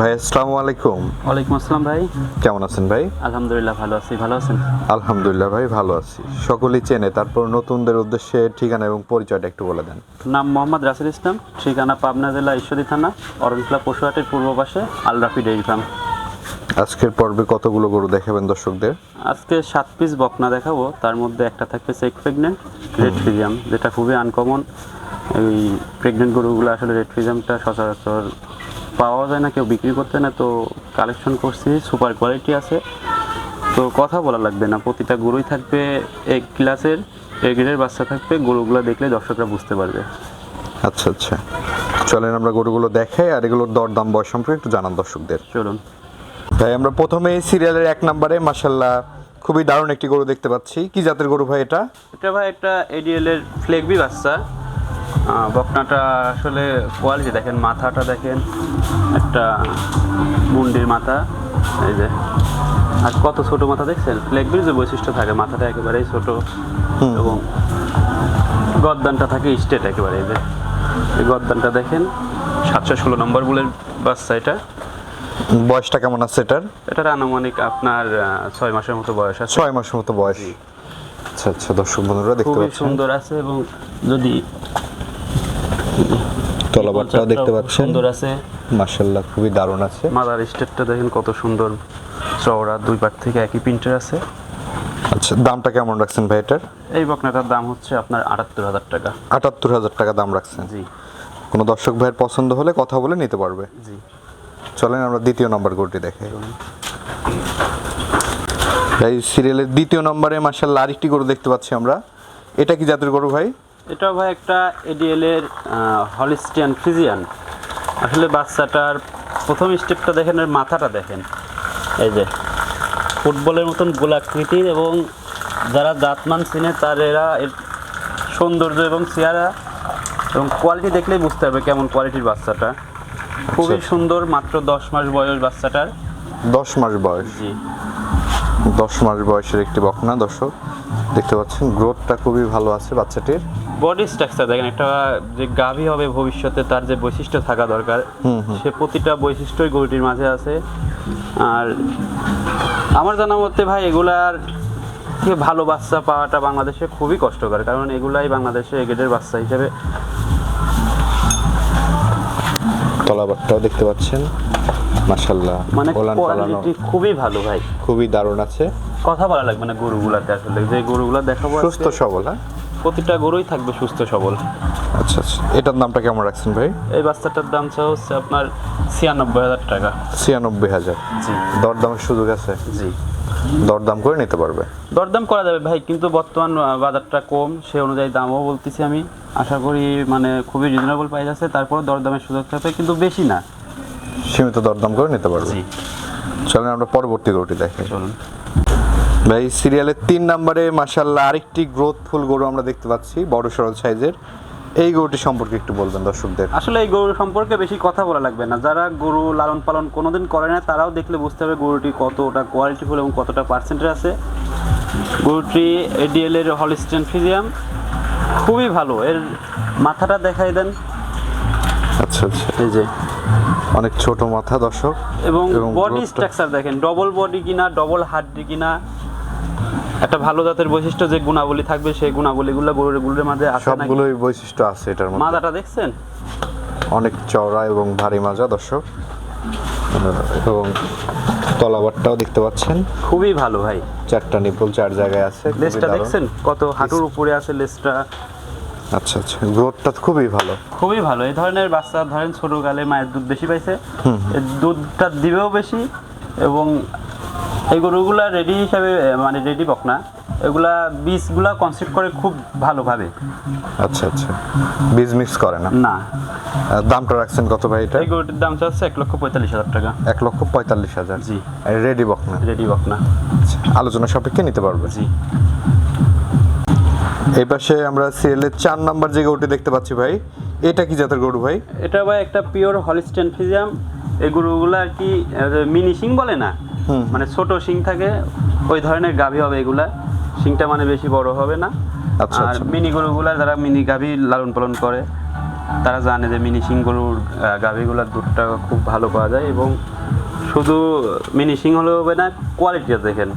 ভাই আসসালামু আলাইকুম। ওয়ালাইকুম আসসালাম ভাই। কেমন আছেন ভাই? আলহামদুলিল্লাহ ভালো আছি। ভালো আছেন? আলহামদুলিল্লাহ ভাই ভালো আছি। সকলেই চেনে তারপর নতুনদের উদ্দেশ্যে ঠিকানা এবং পরিচয়টা একটু বলে দেন। নাম মোহাম্মদ রাসেল ইসলাম ঠিকানা পাবনা জেলা ঈশ্বরী থানা অরণখোলা পশুহাটের পূর্ব পাশে আলরাফি ডেইরি ফার্ম। আজকের পর্বে কতগুলো গরু দেখাবেন দর্শকদের? আজকে সাত পিস বকনা দেখাবো। তার মধ্যে একটা থাকবে সেক প্রেগনেন্ট রেড ফিজিয়াম যেটা খুবই আনকমন এই প্রেগনেন্ট গরুগুলো আসলে রেড ফিজিয়ামটা সচরাচর পাওয়া যায় না কেউ বিক্রি করতে না তো কালেকশন করছি সুপার কোয়ালিটি আছে। তো কথা বলা লাগবে না প্রতিটা গরুই থাকবে এক ক্লাসের এক গ্রেডের বাচ্চা থাকবে গরুগুলো দেখলে দর্শকরা বুঝতে পারবে। আচ্ছা আচ্ছা। চলেন আমরা গরুগুলো দেখাই আর এগুলোর দরদাম বয়স সম্পর্কে একটু জানান দর্শকদের। চলুন। ভাই আমরা প্রথমে সিরিয়ালের এক নম্বরে মাসাল্লাহ খুবই দারুণ একটি গরু দেখতে পাচ্ছি। কি জাতের গরু ভাই এটা? এটা ভাই একটা এডিএল এর ফ্লেগবি বাচ্চা। বকনাটা আসলে কোয়ালিটি দেখেন মাথাটা দেখেন একটা মুন্ডির মাথা এই যে। আর কত ছোট মাথা দেখছেন? ফ্লেগবির যে বৈশিষ্ট্য থাকে মাথাটা একেবারেই ছোট এবং গদ্দানটা থাকে স্টেট একেবারে এই যে। এই গদ্দানটা দেখেন সাতশো ষোলো নম্বর বুলের বাচ্চা এটা। বয়সটা কেমন আছে এটার? এটার আনুমানিক আপনার ছয় মাসের মতো বয়স আছে। ছয় মাসের মতো বয়স। আচ্ছা আচ্ছা দর্শক বন্ধুরা দেখতে পাচ্ছেন। সুন্দর আছে এবং যদি তলাবারটাও দেখতে পাচ্ছেন। সুন্দর আছে। মাসাল্লাহ খুবই দারুণ আছে। মাদার স্টেটটা দেখেন কত সুন্দর। চওড়া দুই পাট থেকে একই প্রিন্টার আছে। আচ্ছা দামটা কেমন রাখছেন ভাই এটার? এই বকনাটার দাম হচ্ছে আপনার আটাত্তর হাজার টাকা। আটাত্তর হাজার টাকা দাম রাখছেন। জি। কোনো দর্শক ভাইয়ের পছন্দ হলে কথা বলে নিতে পারবে। জি। চলেন আমরা দ্বিতীয় নম্বর গরুটি দেখে। এই সিরিয়ালের দ্বিতীয় নম্বরে মাসাল্লাহ আরেকটি গরু দেখতে পাচ্ছি আমরা। এটা কি জাতের গরু ভাই? এটা ভাই একটা এডিএল এর হলিস্টিয়ান ফিজিয়ান আসলে বাচ্চাটার প্রথম স্টেপটা দেখেন এর মাথাটা দেখেন। এই যে ফুটবলের মতন গোলাকৃতির এবং যারা জাতমান চিনে তার এরা এর সৌন্দর্য এবং চেহারা এবং কোয়ালিটি দেখলেই বুঝতে পারবে কেমন কোয়ালিটির বাচ্চাটা। খুবই আচ্ছা। সুন্দর মাত্র দশ মাস বয়স বাচ্চাটার। দশ মাস বয়স। জি। দশ মাস বয়সের একটি বকনা দর্শক। দেখতে পাচ্ছেন গ্রোথটা খুবই ভালো আছে বাচ্চাটির। বডি স্ট্রাকচার দেখেন একটা যে গাভী হবে ভবিষ্যতে তার যে বৈশিষ্ট্য থাকা দরকার সে প্রতিটা বৈশিষ্ট্যই গরুটির মাঝে আছে। আর আমার জানা মতে ভাই এগুলার কি ভালো বাচ্চা পাওয়াটা বাংলাদেশে খুবই কষ্টকর কারণ এগুলাই বাংলাদেশে এগেডের বাচ্চা হিসেবে তলাবারটাও দেখতে পাচ্ছেন। মাসাল্লাহ মানে কোয়ালিটি খুবই ভালো ভাই। খুবই দারুণ আছে। কথা বলা লাগবে না গরুগুলাতে আসলে যে গরুগুলা দেখাবো সুস্থ সবল হ্যাঁ? প্রতিটা গরুই থাকবে সুস্থ সবল। আচ্ছা আচ্ছা। এটার নামটা কেমন রাখছেন ভাই? এই বাচ্চাটার দাম হচ্ছে আপনার ছিয়ানব্বই হাজার টাকা। ছিয়ানব্বই হাজার। জি। দরদামের সুযোগ আছে? জি। দরদাম করে নিতে পারবে? দরদাম করা যাবে ভাই কিন্তু বর্তমান বাজারটা কম সে অনুযায়ী দামও বলতেছি আমি। আশা করি মানে খুবই রিজনেবল প্রাইস আছে তারপর দরদামের সুযোগ থাকবে কিন্তু বেশি না। সীমিত দরদাম করে নিতে পারবে। চলেন আমরা পরবর্তী গরুটি দেখি। চলুন। ভাই সিরিয়ালের তিন নম্বরে মাসাল্লাহ আরেকটি গ্রোথফুল গরু আমরা দেখতে পাচ্ছি বড় সরল সাইজের। এই গরুটি সম্পর্কে একটু বলবেন দর্শকদের। আসলে এই গরু সম্পর্কে বেশি কথা বলা লাগবে না। যারা গরু লালন পালন কোনোদিন করে না তারাও দেখলে বুঝতে হবে গরুটি কতটা কোয়ালিটিফুল এবং কতটা পার্সেন্টেজ আছে। গরুটি এডিএল এর হলিস্টেন ফিজিয়াম খুবই ভালো। এর মাথাটা দেখাই দেন। আচ্ছা আচ্ছা। এই যে। অনেক ছোট মাথা দর্শক। এবং বডি স্ট্রাকচার দেখেন ডবল বডি কিনা ডবল হাড্ডি কিনা একটা ভালো জাতের বৈশিষ্ট্য যে গুণাবলী থাকবে সেই গুণাবলীগুলো গরুরগুলোর মাঝে আছে সবগুলোই বৈশিষ্ট্য আছে এটার মধ্যে। মাদাটা দেখছেন? অনেক চওড়া এবং ভারী মাজা দর্শক। এবং তলাবারটাও দেখতে পাচ্ছেন। খুবই ভালো ভাই। চারটা নিপল চার জায়গায় আছে লেজটা দেখছেন? কত হাঁটুর উপরে আছে লেজটা আচ্ছা আচ্ছা। গ্রোথটা খুবই ভালো। খুবই ভালো। এই ধরনের বাচ্চা ধরেন ছোট গালে মায়ের দুধ বেশি পাইছে। দুধটা দিবেও বেশি এবং এই গরুগুলা রেডি হিসাবে মানে রেডি বকনা এগুলা বীজগুলা কনসেপ্ট করে খুব ভালোভাবে। আচ্ছা আচ্ছা। বীজ মিক্স করে না? না। দামটা রাখছেন কত ভাই এটা? এই গরুটির দাম চাচ্ছে এক লক্ষ পঁয়তাল্লিশ হাজার টাকা। এক লক্ষ পঁয়তাল্লিশ হাজার। জি। রেডি বক না? রেডি বকনা আলোচনা সাপেক্ষে নিতে পারবে? জি। এই পাশে আমরা সিরিয়ালের চার নাম্বার যে গরুটি দেখতে পাচ্ছি ভাই এটা কি জাতের গরু ভাই? এটা ভাই একটা পিওর হলিস্টেন ফিজিয়াম এই গরুগুলো আর কি মিনি সিং বলে না? মানে ছোট সিং থাকে ওই ধরনের গাভী হবে এগুলা। সিংটা মানে বেশি বড় হবে না। আচ্ছা, আর আচ্ছা। মিনি গরুগুলা যারা মিনি গাভী লালন পালন করে তারা জানে যে মিনিশিং গরুর আহ, গাভীগুলোর দুধটা খুব ভালো পাওয়া যায় এবং শুধু মিনি মিনিশিং হলেও হবে না কোয়ালিটিটা দেখেন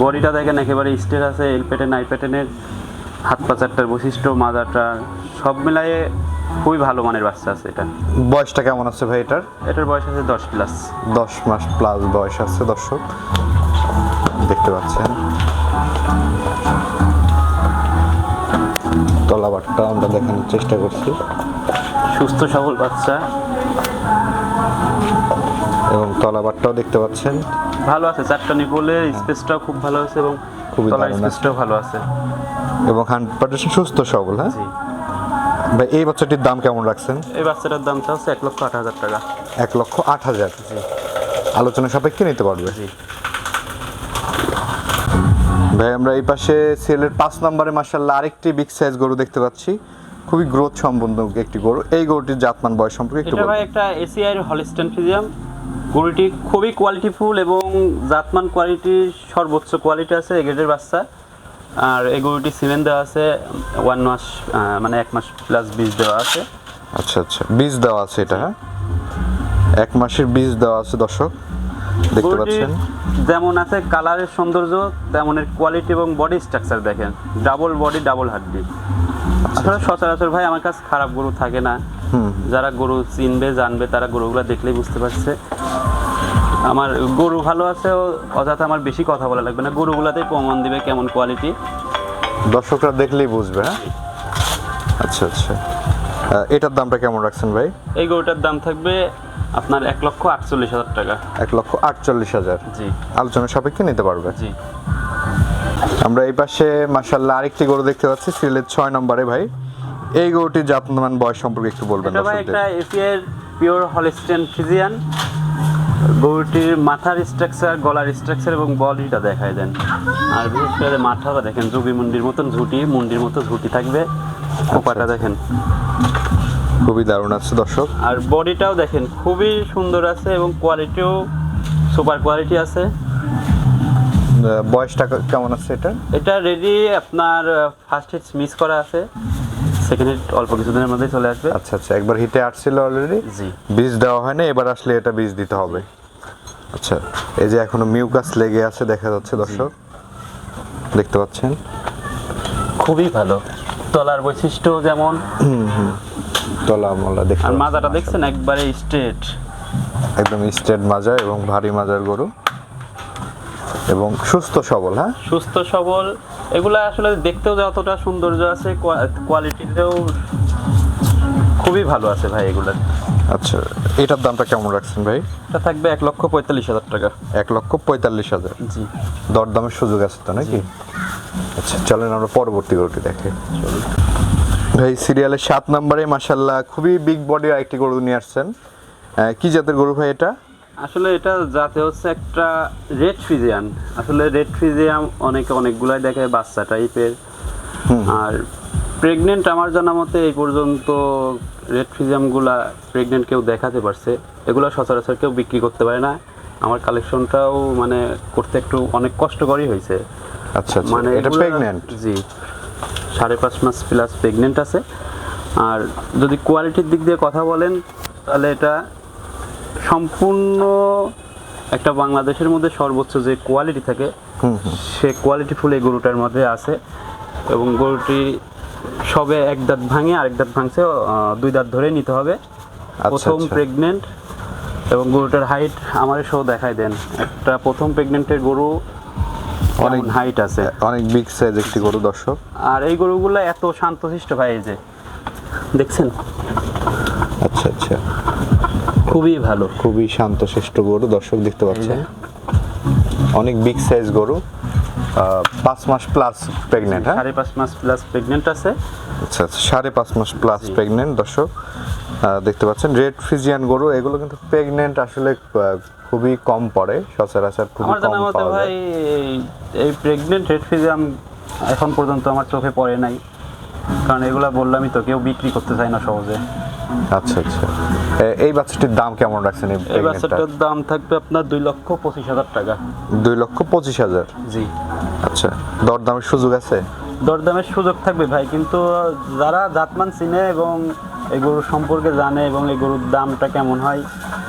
বডিটা দেখেন একেবারে স্টেট আছে এল প্যাটেন আই প্যাটেনের হাত পা চারটার বৈশিষ্ট্য মাজাটা সব মিলায়ে খুবই ভালো মানের বাচ্চা আছে এটা। বয়সটা কেমন আছে ভাই এটার? এটার বয়স আছে দশ প্লাস দশ মাস প্লাস বয়স আছে দর্শক। দেখতে পাচ্ছেন। তলাবারটা আমরা দেখানোর চেষ্টা করছি। সুস্থ সবল বাচ্চা। এবং তলাবারটাও দেখতে পাচ্ছেন। ভালো আছে চারটা নিপলের স্পেসটাও খুব ভালো আছে এবং খুবই তলার স্পেসটাও ভালো আছে। এবং হান্ড্রেড পার্সেন্ট সুস্থ সবল হ্যাঁ? ভাই এই বাচ্চাটির দাম কেমন রাখছেন? এই বাচ্চাটার দামটা হচ্ছে এক লক্ষ আট হাজার টাকা। এক লক্ষ আট হাজার? আলোচনা সাপেক্ষে নিতে পারবে? জি। ভাই আমরা এই পাশে সিএলের পাঁচ নম্বরে মার্শাল্লাহ আরেকটি বিগ সাইজ গরু দেখতে পাচ্ছি। খুবই গ্রোথ সম্বন্ধ একটি গরু। এই গরুটির জাতমান বয়স সম্পর্কে একটু এটা ভাই একটা এসিআই হলিস্টেন ফিজিয়াম গরুটি খুবই কোয়ালিটিফুল এবং জাতমান কোয়ালিটির সর্বোচ্চ কোয়ালিটি আছে এগেটের বাচ্চা। আর এই গরুটি সিমেন্ট দেওয়া আছে ওয়ান মাস মানে এক মাস প্লাস বীজ দেওয়া আছে। আচ্ছা আচ্ছা। বীজ দেওয়া আছে এটা হ্যাঁ? এক মাসের বীজ দেওয়া আছে দর্শক। দেখতে পাচ্ছেন? যেমন আছে কালারের সৌন্দর্য তেমনের কোয়ালিটি এবং বডি স্ট্রাকচার দেখেন। ডাবল বডি ডাবল হাড্ডি। আসলে সচরাচর ভাই আমার কাছে খারাপ গরু থাকে না। যারা গরু চিনবে জানবে তারা গরুগুলো দেখলেই বুঝতে পারছে। আমার গরু ভালো আছে ও অযথা আমার বেশি কথা বলা লাগবে না। গরুগুলাতেই প্রমাণ দিবে কেমন কোয়ালিটি দর্শকরা দেখলেই বুঝবে হ্যাঁ? আচ্ছা আচ্ছা। এটার দামটা কেমন রাখছেন ভাই? এই গরুটার দাম থাকবে আপনার এক লক্ষ আটচল্লিশ হাজার টাকা। এক লক্ষ আটচল্লিশ হাজার। জি। আলোচনা সাপেক্ষে নিতে পারবে। জি। আমরা এই পাশে মার্শাল্লাহ আরেকটি গরু দেখতে পাচ্ছি সিলেট ছয় নম্বরে ভাই। এই গরুটির জাতমান বয়স সম্পর্কে একটু বলবেন এটা ভাই একটা এসিআর পিওর হলিস্টেন ফিজিয়ান গরুটির মাথার স্ট্রাকচার গলার স্ট্রাকচার এবং বডিটা দেখায় দেন। আর বিশেষ করে মাথাটা দেখেন জুবি মুন্ডির মতন ঝুটি মুন্ডির মতো ঝুটি থাকবে। খোপাটা দেখেন। খুবই দারুণ আছে দর্শক। আর বডিটাও দেখেন খুবই সুন্দর আছে এবং কোয়ালিটিও সুপার কোয়ালিটি আছে। বয়সটা কেমন আছে এটা? এটা রেডি আপনার ফার্স্ট হিট মিস করা আছে। সেকেন্ড হিট অল্প কিছুদিনের মধ্যেই চলে আসবে। আচ্ছা আচ্ছা একবার হিটে আসছিল অলরেডি জি। বীজ দেওয়া হয় না এবার আসলে এটা বীজ দিতে হবে। আচ্ছা এই যে এখনও মিউকাস লেগে আছে দেখা যাচ্ছে দর্শক। দেখতে পাচ্ছেন? খুবই ভালো। তলার বৈশিষ্ট্য যেমন। তলা মলা দেখতে আর মাজাটা দেখছেন? একবারে স্ট্রেট একদম স্ট্রেট মাজা এবং ভারী মাজার গরু। এবং সুস্থ সবল হ্যাঁ? সুস্থ সবল এগুলা আসলে দেখতেও যতটা সৌন্দর্য আছে কোয়ালিটিতেও খুবই ভালো আছে ভাই এগুলার আচ্ছা এটার দামটা কেমন রাখছেন ভাই? এটা থাকবে এক লক্ষ পঁয়তাল্লিশ হাজার টাকা। এক লক্ষ পঁয়তাল্লিশ হাজার? জি। দরদামের সুযোগ আছে তো নাকি? আচ্ছা চলেন আমরা পরবর্তী গরুটি দেখে। ভাই সিরিয়ালের সাত নম্বরে মাসাল্লাহ খুবই বিগ বডির একটি গরু নিয়ে আসছেন। কি জাতের গরু ভাই এটা? আসলে এটা যাতে হচ্ছে একটা রেড ফিজিয়ান আসলে রেড ফিজিয়াম অনেকে অনেকগুলাই দেখে বাচ্চা টাইপের আর প্রেগনেন্ট আমার জানা মতে এই পর্যন্ত রেড ফিজিয়ামগুলা প্রেগনেন্ট কেউ দেখাতে পারছে। এগুলো সচরাচর কেউ বিক্রি করতে পারে না। আমার কালেকশনটাও মানে করতে একটু অনেক কষ্টকরই হয়েছে। আচ্ছা আচ্ছা। মানে এটা প্রেগনেন্ট জি। সাড়ে পাঁচ মাস প্লাস প্রেগনেন্ট আছে। আর যদি কোয়ালিটির দিক দিয়ে কথা বলেন তাহলে এটা সম্পূর্ণ একটা বাংলাদেশের মধ্যে সর্বোচ্চ যে কোয়ালিটি থাকে সে কোয়ালিটি ফুল এই গরুটার মধ্যে আছে এবং গরুটি সবে এক দাঁত ভাঙে আরেক দাঁত ভাঙছে দুই দাঁত ধরে নিতে হবে। প্রথম আচ্ছা। প্রেগনেন্ট এবং গরুটার হাইট আমার শো দেখায় দেন। একটা প্রথম প্রেগনেন্টের গরু অনেক অনেক- হাইট আছে? অনেক বিগ সাইজ একটি গরু দর্শক। আর এই গরুগুলো এত শান্তশিষ্ট ভাই এই যে দেখছেন? আচ্ছা আচ্ছা। খুবই ভালো। খুবই শান্তশিষ্ট গরু দর্শক দেখতে পাচ্ছেন। অনেক বিগ সাইজ গরু। পাঁচ মাস প্লাস প্রেগনেন্ট হ্যাঁ? সাড়ে পাঁচ মাস প্লাস প্রেগনেন্ট আছে। আচ্ছা আচ্ছা সাড়ে পাঁচ মাস প্লাস প্রেগনেন্ট দর্শক। দেখতে পাচ্ছেন রেড ফিজিয়ান গরু এগুলো কিন্তু প্রেগনেন্ট আসলে খুবই কম পড়ে সচরাচর খুবই কম পাওয়া যায়। এই- এই প্রেগনেন্ট রেড ফিজিয়ান এখন পর্যন্ত আমার চোখে পড়ে নাই। কারণ এগুলা বললামই তো কেউ বিক্রি করতে চায় না সহজে। আচ্ছা আচ্ছা। এই বাচ্চাটির দাম কেমন রাখছেন এই বাচ্চাটার দাম থাকবে আপনার দুই লক্ষ পঁচিশ হাজার টাকা। দুই লক্ষ পঁচিশ হাজার? জি। আচ্ছা দরদামের সুযোগ আছে? দরদামের সুযোগ থাকবে ভাই কিন্তু যারা জাতমান চিনে এবং এই গরুর সম্পর্কে জানে এবং এই গরুর দামটা কেমন হয়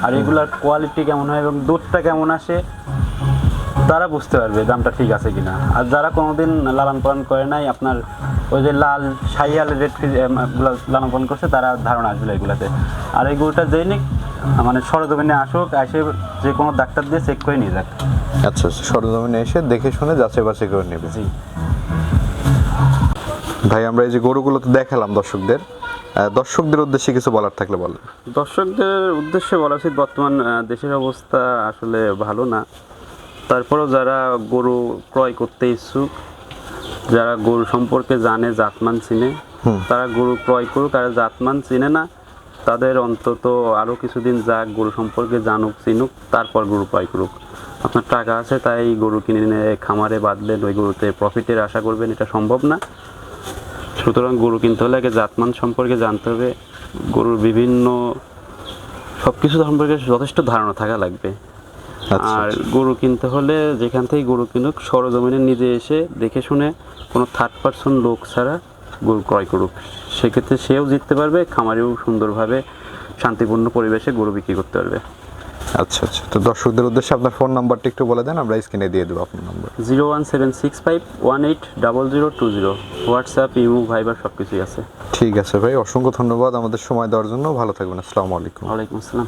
আর এগুলার কোয়ালিটি কেমন হয় এবং দুধটা কেমন আসে তারা বুঝতে পারবে দামটা ঠিক আছে কিনা। আর যারা কোনোদিন লালন পালন করে নাই আপনার ওই যে লাল সাইয়াল রেড লালন পালন করছে তারা ধারণা আসবে এগুলাতে। আর এই গরুটা যেই নিক মানে সরজমিনে আসুক এসে যে কোনো ডাক্তার দিয়ে চেক করে নিয়ে যাক। আচ্ছা আচ্ছা সরজমিনে এসে দেখে শুনে যাচাই বাছাই করে নেবে। জি। ভাই আমরা এই যে গরুগুলো তো দেখালাম দর্শকদের। দর্শকদের উদ্দেশ্যে কিছু বলার থাকলে বলেন। দর্শকদের উদ্দেশ্যে বলা উচিত বর্তমান দেশের অবস্থা আসলে ভালো না। তারপরেও যারা গরু ক্রয় করতে ইচ্ছুক যারা গরু সম্পর্কে জানে জাতমান চিনে তারা গরু ক্রয় করুক আর জাতমান চিনে না তাদের অন্তত আরও কিছুদিন যাক গরু সম্পর্কে জানুক চিনুক তারপর গরু ক্রয় করুক। আপনার টাকা আছে তাই গরু কিনে নিয়ে খামারে বাঁধলেন ওই গরুতে প্রফিটের আশা করবেন এটা সম্ভব না। সুতরাং গরু কিনতে হলে আগে জাতমান সম্পর্কে জানতে হবে। গরুর বিভিন্ন সব কিছু সম্পর্কে যথেষ্ট ধারণা থাকা লাগবে। আর গরু কিনতে হলে যেখান থেকে গরু কিনুক সরজমিনে নিজে এসে দেখে শুনে কোনো থার্ড পার্সন লোক ছাড়া গরু ক্রয় করুক। সেক্ষেত্রে সেও জিততে পারবে খামারেও সুন্দরভাবে শান্তিপূর্ণ পরিবেশে গরু বিক্রি করতে পারবে। আচ্ছা আচ্ছা। তো দর্শকদের উদ্দেশ্যে আপনার ফোন নাম্বারটা একটু বলে দেন আমরা স্ক্রিনে দিয়ে দেবো আপনার number zero one seven six five one eight double zero two zero. WhatsApp imo Viber সব কিছুই আছে। ঠিক আছে ভাই অসংখ্য ধন্যবাদ আমাদের সময় দেওয়ার জন্য। ভালো থাকবেন আসসালামু আলাইকুম। ওয়ালাইকুম আসসালাম।